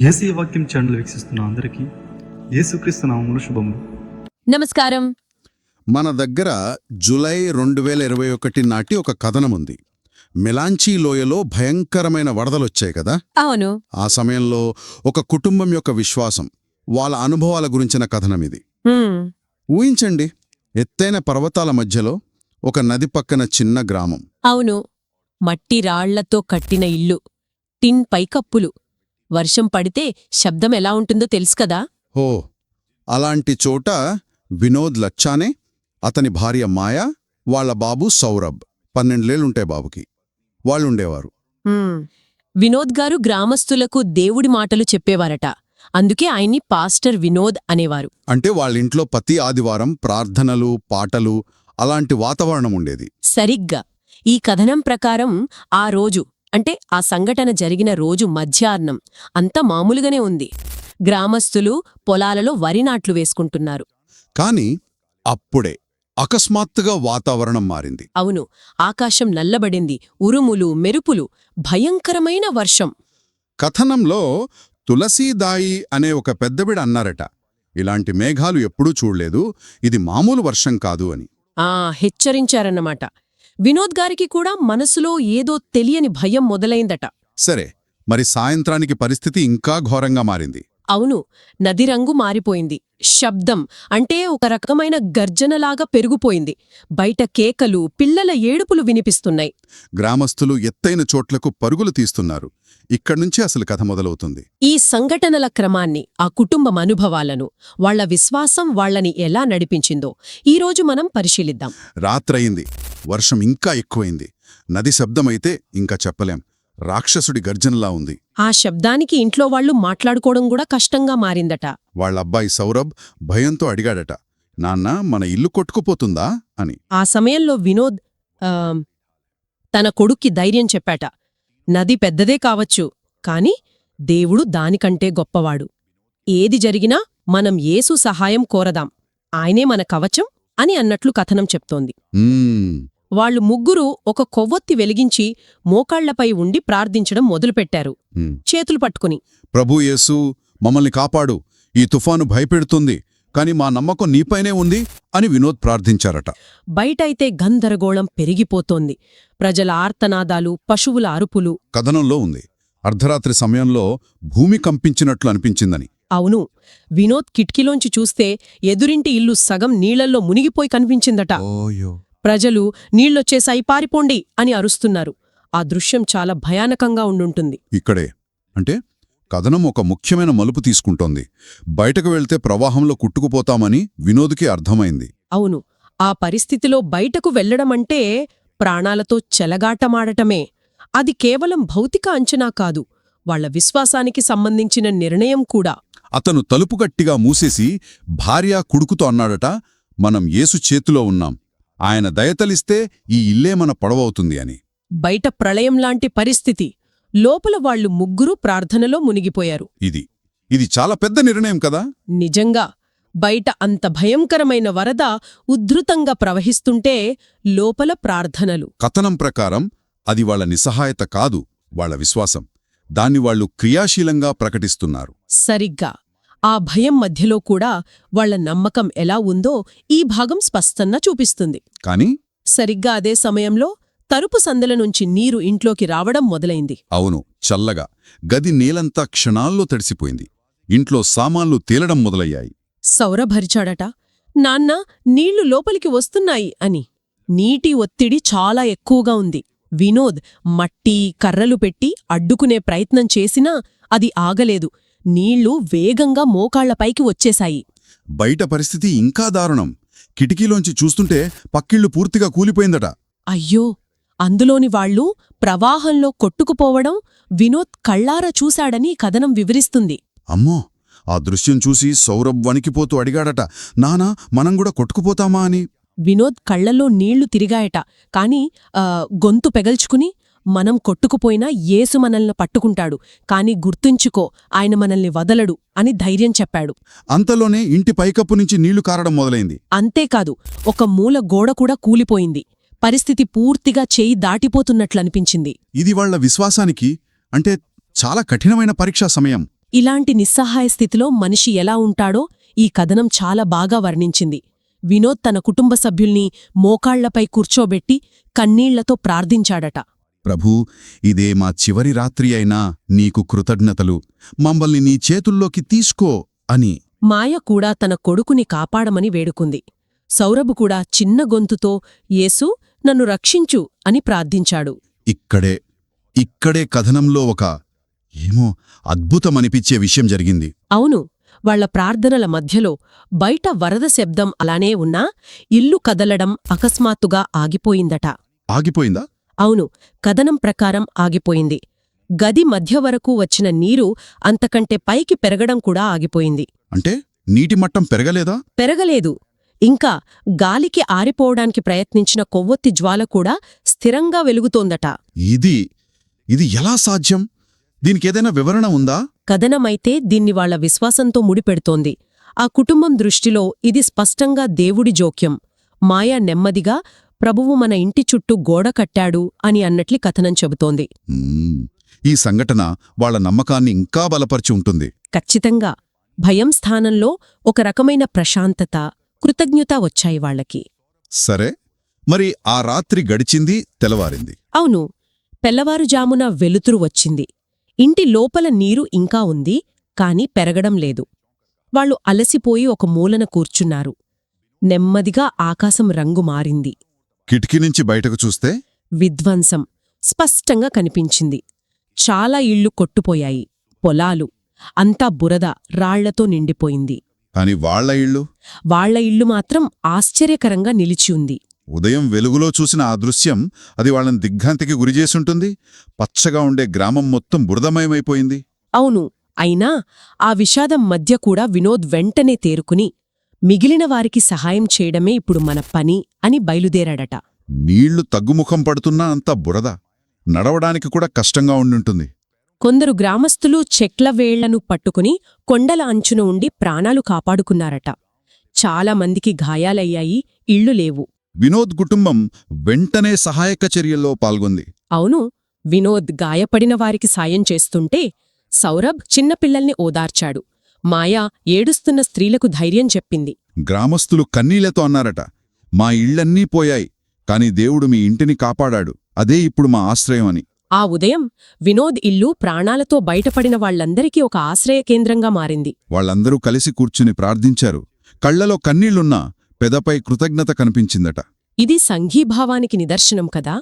AC వాక్యం channel వీక్షిస్తున్న అందరికీ యేసుక్రీస్తు నామములు శుభములు. నమస్కారం. మన దగ్గర జులై రెండు వేల ఇరవై ఒకటి నాటి ఒక కథనం ఉంది మిలాంచీ లోయలో భయంకరమైన వరదలొచ్చాయి కదా? అవును. ఆ సమయంలో ఒక కుటుంబం యొక్క విశ్వాసం వాళ్ళ అనుభవాల గురించిన కథనం ఇది ఊహించండి ఎత్తైన పర్వతాల మధ్యలో ఒక నది పక్కన చిన్న గ్రామం. అవును. మట్టి రాళ్ళతో కట్టిన ఇల్లు టిన్ పైకప్పులు వర్షం పడితే శబ్దం ఎలా ఉంటుందో తెలుసు కదా? హో అలాంటి చోట వినోద్ లచ్చానే అతని భార్య మాయా వాళ్ళ బాబు సౌరభ్. పన్నెండేళ్ళుంటాయి బాబుకి. వాళ్ళుండేవారు. వినోద్ గారు గ్రామస్తులకు దేవుడి మాటలు చెప్పేవారట. అందుకే ఆయన్ని పాస్టర్ వినోద్ అనేవారు. అంటే వాళ్ళింట్లో ప్రతి ఆదివారం ప్రార్థనలు పాటలు అలాంటి వాతావరణం ఉండేది. సరిగ్గా. ఈ కథనం ప్రకారం ఆ రోజు అంటే ఆ సంఘటన జరిగిన రోజు మధ్యాహ్నం. అంతా మామూలుగానే ఉంది. గ్రామస్తులు పొలాలలో వరి నాట్లు వేసుకుంటున్నారు. కాని అప్పుడే అకస్మాత్తుగా వాతావరణం మారింది. అవును. ఆకాశం నల్లబడింది. ఉరుములు మెరుపులు. భయంకరమైన వర్షం. కథనంలో తులసీదాయి అనే ఒక పెద్దబిడ అన్నారట. ఇలాంటి మేఘాలు ఎప్పుడూ చూడలేదు. ఇది మామూలు వర్షం కాదు అని. ఆ హెచ్చరించారన్నమాట. వినోద్ గారికి కూడా మనసులో ఏదో తెలియని భయం మొదలైందట. సరే మరి సాయంత్రానికి పరిస్థితి ఇంకా ఘోరంగా మారింది. అవును నది రంగు మారిపోయింది. శబ్దం అంటే ఒక రకమైన గర్జనలాగా పెరిగిపోయింది. బయట కేకలు పిల్లల ఏడుపులు వినిపిస్తున్నాయి. గ్రామస్తులు ఎత్తైన చోట్లకు పరుగులు తీస్తున్నారు. ఇక్కడ్నుంచి అసలు కథ మొదలవుతుంది. ఈ సంఘటనల క్రమాన్ని ఆ కుటుంబం అనుభవాలను వాళ్ళ విశ్వాసం వాళ్ళని ఎలా నడిపించిందో ఈరోజు మనం పరిశీలిద్దాం. రాత్రయింది. వర్షం ఇంకా ఎక్కువైంది. నది శబ్దమైతే ఇంకా చెప్పలేం. రాక్షసుడి గర్జనలా ఉంది. ఆ శబ్దానికి ఇంట్లో వాళ్ళు మాట్లాడుకోవడం కూడా కష్టంగా మారిందట. వాళ్ళ అబ్బాయి సౌరభ్ భయంతో అడిగాడట నాన్న మన ఇల్లు కొట్టుకుపోతుందా? అని. ఆ సమయంలో వినోద్ ఆ, తన కొడుక్కి ధైర్యం చెప్పాట నది పెద్దదే కావచ్చు కాని దేవుడు దానికంటే గొప్పవాడు. ఏది జరిగినా మనం యేసు సహాయం కోరదాం. ఆయనే మన కవచం అని అన్నట్లు కథనం చెప్తోంది. మ్మ్, వాళ్ళు ముగ్గురు ఒక కొవ్వొత్తి వెలిగించి మోకాళ్ళపై ఉండి ప్రార్థించడం మొదలుపెట్టారు. చేతులు పట్టుకుని. ప్రభు యేసు మమ్మల్ని కాపాడు. ఈ తుఫాను భయపెడుతుంది కాని మా నమ్మకం నీపైనే ఉంది అని వినోద్ ప్రార్థించారట. బయటైతే గందరగోళం పెరిగిపోతోంది. ప్రజల ఆర్తనాదాలు పశువుల అరుపులు. కథనంలో ఉంది. అర్ధరాత్రి సమయంలో భూమి కంపించినట్లు అనిపించిందని. అవును. వినోద్ కిటికీలోంచి చూస్తే ఎదురింటి ఇల్లు సగం నీళ్ళల్లో మునిగిపోయి కనిపించిందట. ప్రజలు నీళ్ళొచ్చేసాయి పారిపోండి అని అరుస్తున్నారు. ఆ దృశ్యం చాలా భయానకంగా ఉండుంటుంది. ఇక్కడే. అంటే కథనం ఒక ముఖ్యమైన మలుపు తీసుకుంటోంది. బయటకు వెళ్తే ప్రవాహంలో కుట్టుకుపోతామని వినోద్కి అర్థమైంది. అవును. ఆ పరిస్థితిలో బయటకు వెళ్ళడమంటే ప్రాణాలతో చెలగాటమాడటమే. అది కేవలం భౌతిక అంచనా కాదు. వాళ్ళ విశ్వాసానికి సంబంధించిన నిర్ణయం కూడా. అతను తలుపు గట్టిగా మూసేసి భార్య కుడుకుతో అన్నాడట మనం యేసు చేతిలో ఉన్నాం. ఆయన దయతలిస్తే ఈ ఇల్లే మన పొడవవుతుంది అని. బయట ప్రళయంలాంటి పరిస్థితి. లోపల వాళ్ళు ముగ్గురూ ప్రార్థనలో మునిగిపోయారు. ఇది ఇది చాలా పెద్ద నిర్ణయం కదా? నిజంగా బయట అంత భయంకరమైన వరద ఉద్ధృతంగా ప్రవహిస్తుంటే లోపల ప్రార్థనలు. కథనం ప్రకారం అది వాళ్ళ నిస్సహాయత కాదు వాళ్ళ విశ్వాసం. దాన్ని వాళ్ళు క్రియాశీలంగా ప్రకటిస్తున్నారు. సరిగ్గా. ఆ భయం మధ్యలో కూడా వాళ్ళ నమ్మకం ఎలా ఉందో ఈ భాగం స్పష్టంగా చూపిస్తుంది. కాని? సరిగ్గా అదే సమయంలో తలుపు సందల నుంచి నీరు ఇంట్లోకి రావడం మొదలైంది. అవును చల్లగా. గది నేలంతా క్షణాల్లో తడిసిపోయింది. ఇంట్లో సామాన్లు తేలడం మొదలయ్యాయి. సౌరభరిచాడట. నాన్న నీళ్ళు లోపలికి వస్తున్నాయి అని. నీటి ఒత్తిడి చాలా ఎక్కువగా ఉంది. వినోద్ మట్టి కర్రలు పెట్టి అడ్డుకునే ప్రయత్నం చేసినా అది ఆగలేదు. నీళ్ళు వేగంగా మోకాళ్ళపైకి వచ్చేశాయి. బయట పరిస్థితి ఇంకా దారుణం. కిటికీలోంచి చూస్తుంటే పక్కిళ్ళు పూర్తిగా కూలిపోయిందట. అయ్యో! అందులోని వాళ్ళు ప్రవాహంలో కొట్టుకుపోవడం వినోద్ కళ్ళారా చూశాడని కథనం వివరిస్తుంది. అమ్మో! ఆ దృశ్యం చూసి సౌరభ్ వణికిపోతూ అడిగాడట నానా మనం కూడా కొట్టుకుపోతామా అని. వినోద్ కళ్ళలో నీళ్ళు తిరిగాయట కాని గొంతు పెగల్చుకుని మనం కొట్టుకుపోయినా యేసు మనల్ని పట్టుకుంటాడు కాని గుర్తుంచుకో ఆయన మనల్ని వదలడు అని ధైర్యం చెప్పాడు. అంతలోనే ఇంటి పైకప్పు నుంచి నీళ్ళు కారడం మొదలైంది. అంతేకాదు ఒక మూల గోడ కూడా కూలిపోయింది. పరిస్థితి పూర్తిగా చేయి దాటిపోతున్నట్లనిపించింది ఇది వాళ్ళ విశ్వాసానికి అంటే చాలా కఠినమైన పరీక్షా సమయం. ఇలాంటి నిస్సహాయ స్థితిలో మనిషి ఎలా ఉంటాడో ఈ కథనం చాలా బాగా వర్ణించింది. వినోద్ తన కుటుంబ సభ్యుల్ని మోకాళ్ళపై కూర్చోబెట్టి కన్నీళ్ళతో ప్రార్థించాడట. ప్రభూ ఇదే మా చివరి రాత్రి అయినా నీకు కృతజ్ఞతలు. మమ్మల్ని నీ చేతుల్లోకి తీసుకో అని. మాయ కూడా తన కొడుకుని కాపాడమని వేడుకుంది. సౌరభు కూడా చిన్న గొంతుతో యేసు నన్ను రక్షించు అని ప్రార్థించాడు. ఇక్కడే ఇక్కడే కథనంలో ఒక ఏమో అద్భుతమనిపించే విషయం జరిగింది. అవును వాళ్ళ ప్రార్థనల మధ్యలో బయట వరద శబ్దం అలానే ఉన్నా ఇల్లు కదలడం అకస్మాత్తుగా ఆగిపోయిందట. ఆగిపోయిందా? అవును కథనం ప్రకారం ఆగిపోయింది. గది మధ్య వరకు వచ్చిన నీరు అంతకంటే పైకి పెరగడం కూడా ఆగిపోయింది. అంటే నీటి మట్టం పెరగలేదా? పెరగలేదు. ఇంకా గాలికి ఆరిపోవడానికి ప్రయత్నించిన కొవ్వొత్తి జ్వాల కూడా స్థిరంగా వెలుగుతోందట. ఇది ఇది ఎలా సాధ్యం? దీనికేదైనా వివరణ ఉందా? కథనమైతే దీన్ని వాళ్ళ విశ్వాసంతో ముడిపెడుతోంది. ఆ కుటుంబం దృష్టిలో ఇది స్పష్టంగా దేవుడి జోక్యం. మాయా నెమ్మదిగా ప్రభువు మన ఇంటి చుట్టూ గోడ కట్టాడు అని అన్నట్లి కథనం చెబుతోంది. ఈ సంఘటన వాళ్ళ నమ్మకాన్ని ఇంకా బలపరిచి ఉంటుంది. ఖచ్చితంగా. భయం స్థానంలో ఒక రకమైన ప్రశాంతత కృతజ్ఞత వచ్చాయి వాళ్ళకి. సరే. మరి ఆ రాత్రి గడిచింది తెలవారింది అవును. పెల్లవారుజామున వెలుతురు వచ్చింది. ఇంటి లోపల నీరు ఇంకా ఉంది కాని పెరగడం లేదు. వాళ్ళు అలసిపోయి ఒక మూలన కూర్చున్నారు. నెమ్మదిగా ఆకాశం రంగు మారింది. కిటికీ నుంచి బయటకు చూస్తే విధ్వంసం స్పష్టంగా కనిపించింది. చాలా ఇళ్ళు కొట్టుపోయాయి. పొలాలు అంతా బురద రాళ్ళతో నిండిపోయింది. కాని వాళ్ళ ఇళ్ళు? వాళ్ళ ఇల్లు మాత్రం ఆశ్చర్యకరంగా నిలిచి ఉంది. ఉదయం వెలుగులో చూసిన ఆ దృశ్యం అది వాళ్ళని దిగ్భ్రాంతికి గురిచేసుంటుంది పచ్చగా ఉండే గ్రామం మొత్తం బురదమయమైపోయింది. అవును అయినా ఆ విషాదం మధ్య కూడా వినోద్ వెంటనే తేరుకుని మిగిలిన వారికి సహాయం చేయడమే ఇప్పుడు మన పని అని బయలుదేరాడట. నీళ్ళు తగ్గుముఖం పడుతున్నా అంతా బురద. నడవడానికి కూడా కష్టంగా ఉండుంటుంది. కొందరు గ్రామస్తులు చెట్ల వేళ్ళను పట్టుకుని కొండల అంచున ఉండి ప్రాణాలు కాపాడుకున్నారట. చాలా మందికి గాయాలయ్యాయి ఇళ్ళు లేవు. వినోద్ కుటుంబం వెంటనే సహాయక చర్యల్లో పాల్గొంది. అవును వినోద్ గాయపడిన వారికి సాయం చేస్తుంటే సౌరభ్ చిన్నపిల్లల్ని ఓదార్చాడు. మాయా ఏడుస్తున్న స్త్రీలకు ధైర్యం చెప్పింది. గ్రామస్తులు కన్నీళ్ళతో అన్నారట మా ఇళ్ళన్నీ పోయాయి కాని దేవుడు మీ ఇంటిని కాపాడాడు అదే ఇప్పుడు మా ఆశ్రయం అని ఆ ఉదయం వినోద్ ఇల్లు ప్రాణాలతో బయటపడిన వాళ్ళందరికీ ఒక ఆశ్రయ కేంద్రంగా మారింది. వాళ్ళందరూ కలిసి కూర్చుని ప్రార్థించారు. కళ్ళలో కన్నీళ్ళున్నా పెదపై కృతజ్ఞత కనిపించిందట. ఇది సంఘీభావానికి నిదర్శనం కదా?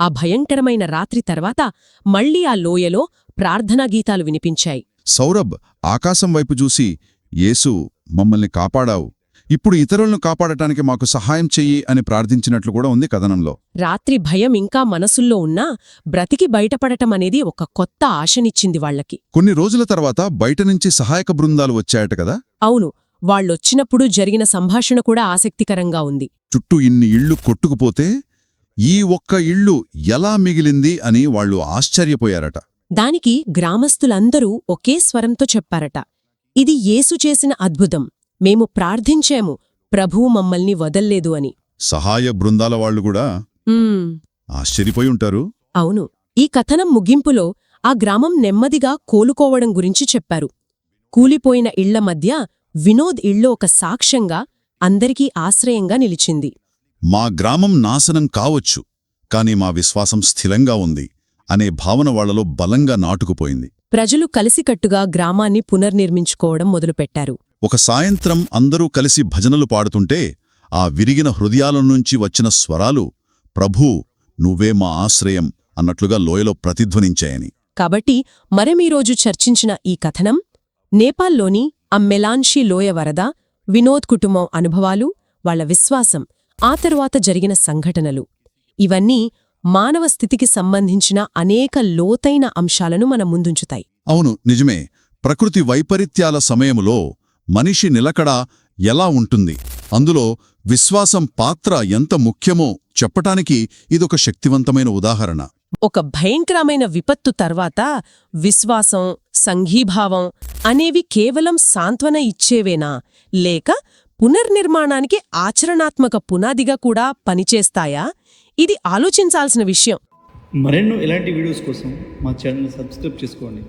ఆ భయంకరమైన రాత్రి తర్వాత మళ్ళీ ఆ లోయలో ప్రార్థనా గీతాలు వినిపించాయి. సౌరభ్ ఆకాశం వైపు చూసి యేసు మమ్మల్ని కాపాడావు. ఇప్పుడు ఇతరులను కాపాడటానికి మాకు సహాయం చెయ్యి అని ప్రార్థించినట్లు కూడా ఉంది కథనంలో. రాత్రి భయం ఇంకా మనసుల్లో ఉన్నా బ్రతికి బయటపడటం అనేది ఒక కొత్త ఆశనిచ్చింది వాళ్ళకి కొన్ని రోజుల తర్వాత బయట నుంచి సహాయక బృందాలు వచ్చాయట కదా? అవును వాళ్ళొచ్చినప్పుడు జరిగిన సంభాషణ కూడా ఆసక్తికరంగా ఉంది. చుట్టూ ఇన్ని ఇళ్ళు కొట్టుకుపోతే ఈ ఒక్క ఇల్లు ఎలా మిగిలింది అని వాళ్ళు ఆశ్చర్యపోయారట. దానికి గ్రామస్తులందరూ ఒకే స్వరంతో చెప్పారట. ఇది యేసు చేసిన అద్భుతం. మేము ప్రార్థించాము ప్రభువు మమ్మల్ని వదల్లేదు అని. సహాయ బృందాల వాళ్ళు కూడా ఆశ్చర్యపోయి ఉంటారు. అవును. ఈ కథనం ముగింపులో ఆ గ్రామం నెమ్మదిగా కోలుకోవడం గురించి చెప్పారు. కూలిపోయిన ఇళ్ళ మధ్య వినోద్ ఇళ్ళు ఒక సాక్ష్యంగా అందరికీ ఆశ్రయంగా నిలిచింది. మా గ్రామం నాశనం కావచ్చు కాని మా విశ్వాసం స్థిరంగా ఉంది. అనే భావన వాళ్ళలో బలంగా నాటుకుపోయింది. ప్రజలు కలిసికట్టుగా గ్రామాన్ని పునర్నిర్మించుకోవడం మొదలుపెట్టారు. ఒక సాయంత్రం అందరూ కలిసి భజనలు పాడుతుంటే ఆ విరిగిన హృదయాల నుంచి వచ్చిన స్వరాలు ప్రభూ నువ్వే మా ఆశ్రయం అన్నట్లుగా లోయలో ప్రతిధ్వనించాయని. కాబట్టి మరమీరోజు చర్చించిన ఈ కథనం? నేపాల్లోని ఆ మెలాన్షీ లోయ వరద వినోద్ కుటుంబం అనుభవాలు వాళ్ళ విశ్వాసం ఆ తరువాత జరిగిన సంఘటనలు. ఇవన్నీ మానవ స్థితికి సంబంధించిన అనేక లోతైన అంశాలను మన ముందుంచుతాయి. అవును నిజమే. ప్రకృతి వైపరీత్యాల సమయములో మనిషి నిలకడ ఎలా ఉంటుంది? అందులో విశ్వాసం పాత్ర ఎంత ముఖ్యమో చెప్పటానికి ఇదొక శక్తివంతమైన ఉదాహరణ. ఒక భయంకరమైన విపత్తు తర్వాత విశ్వాసం సంఘీభావం అనేవి కేవలం సాంత్వన ఇచ్చేవేనా? లేక పునర్నిర్మాణానికి ఆచరణాత్మక పునాదిగా కూడా పనిచేస్తాయా? ఇది ఆలోచించాల్సిన విషయం. మరెన్నో ఇలాంటి వీడియోస్ కోసం మా ఛానల్ సబ్స్క్రైబ్ చేసుకోండి.